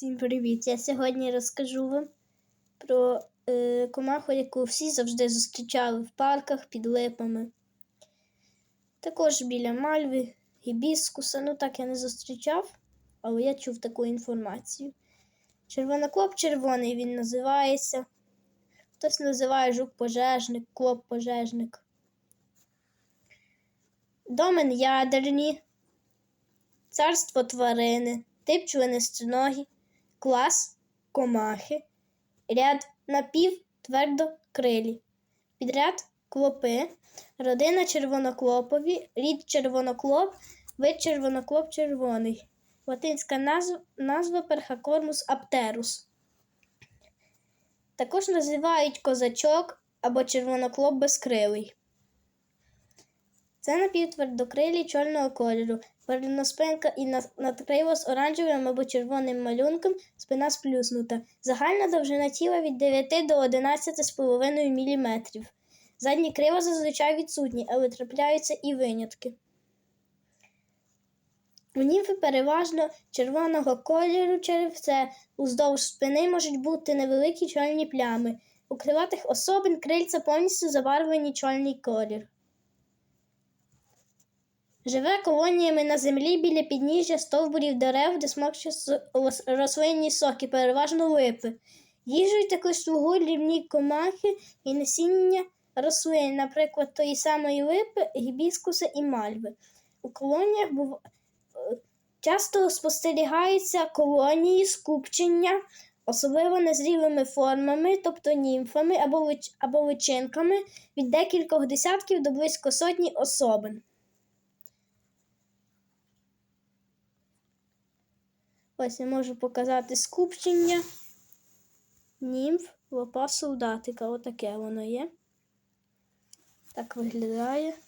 Всім привіт! Я сьогодні розкажу вам про е, комаху, яку всі завжди зустрічали в парках під липами. Також біля мальви, гібіскуса. Ну так я не зустрічав, але я чув таку інформацію. Червоноклоп червоний він називається. Хтось називає жук-пожежник, клоп-пожежник. Домен ядерні, царство тварини, тип членистоногі, клас комахи, ряд напівтвердокрилі, підряд клопи, родина червоноклопові, рід червоноклоп, вид червоноклоп червоний. Латинська назва, назва Перхакормус аптерус. Також називають козачок або червоноклоп безкрилий. Це напівтвердокрилі чорного кольору, переноспинка і на- надкрило з оранжевим або червоним малюнком, спина сплюснута. Загальна довжина тіла від 9 до 11,5 мм. Задні крила зазвичай відсутні, але трапляються і винятки. У німфи переважно червоного кольору черевце. Уздовж спини можуть бути невеликі чорні плями. У крилатих особин крильця повністю забарвлені чорний колір. Живе колоніями на землі біля підніжжя стовбурів дерев, де смокче рослинні соки, переважно липи. Їжею також слугують дрібні комахи і насіння рослин, наприклад, тої самої липи, гібіскуса і мальви. У колоніях був... часто спостерігаються колонії скупчення, особливо незрілими формами, тобто німфами або, лич... або личинками від декількох десятків до близько сотні особин. Ось я можу показати скупчення німф лопа солдатика. Отаке воно є. Так виглядає.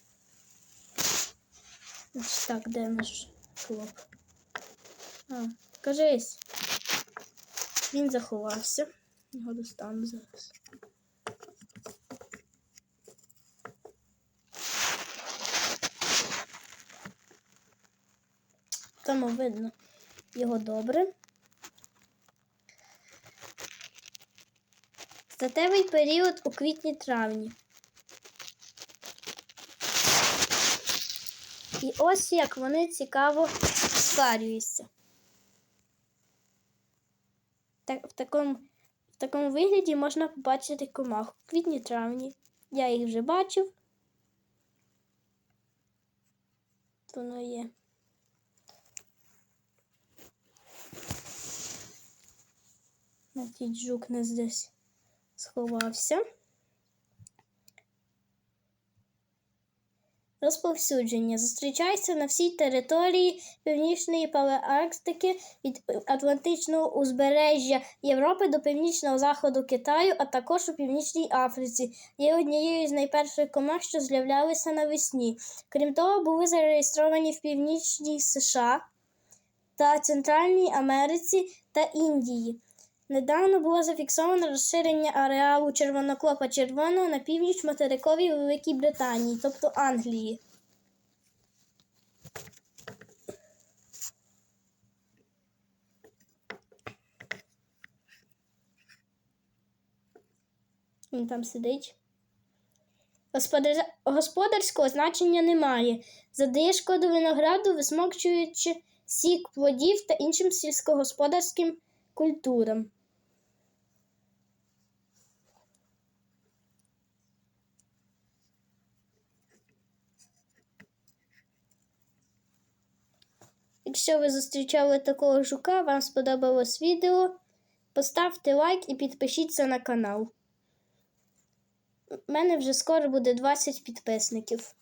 Так, де наш хлоп? А, кажись. Він заховався. Його достану зараз. Тому видно його добре. Статевий період у квітні-травні. І ось як вони цікаво спарюються. Так, в, такому, в такому вигляді можна побачити комах у квітні-травні. Я їх вже бачив. Воно є. Навіть жук нас десь сховався. Розповсюдження зустрічається на всій території Північної Палеарктики від Атлантичного узбережжя Європи до північного заходу Китаю, а також у Північній Африці. Є однією з найперших комах, що з'являлися навесні. Крім того, були зареєстровані в Північній США та Центральній Америці та Індії. Недавно було зафіксовано розширення ареалу червоноклопа червоного на північ материковій Великій Британії, тобто Англії. Він там сидить. Господар... Господарського значення немає. Задає шкоду винограду, висмокчуючи сік плодів та іншим сільськогосподарським культурам. Якщо ви зустрічали такого жука, вам сподобалось відео, поставте лайк і підпишіться на канал. У мене вже скоро буде 20 підписників.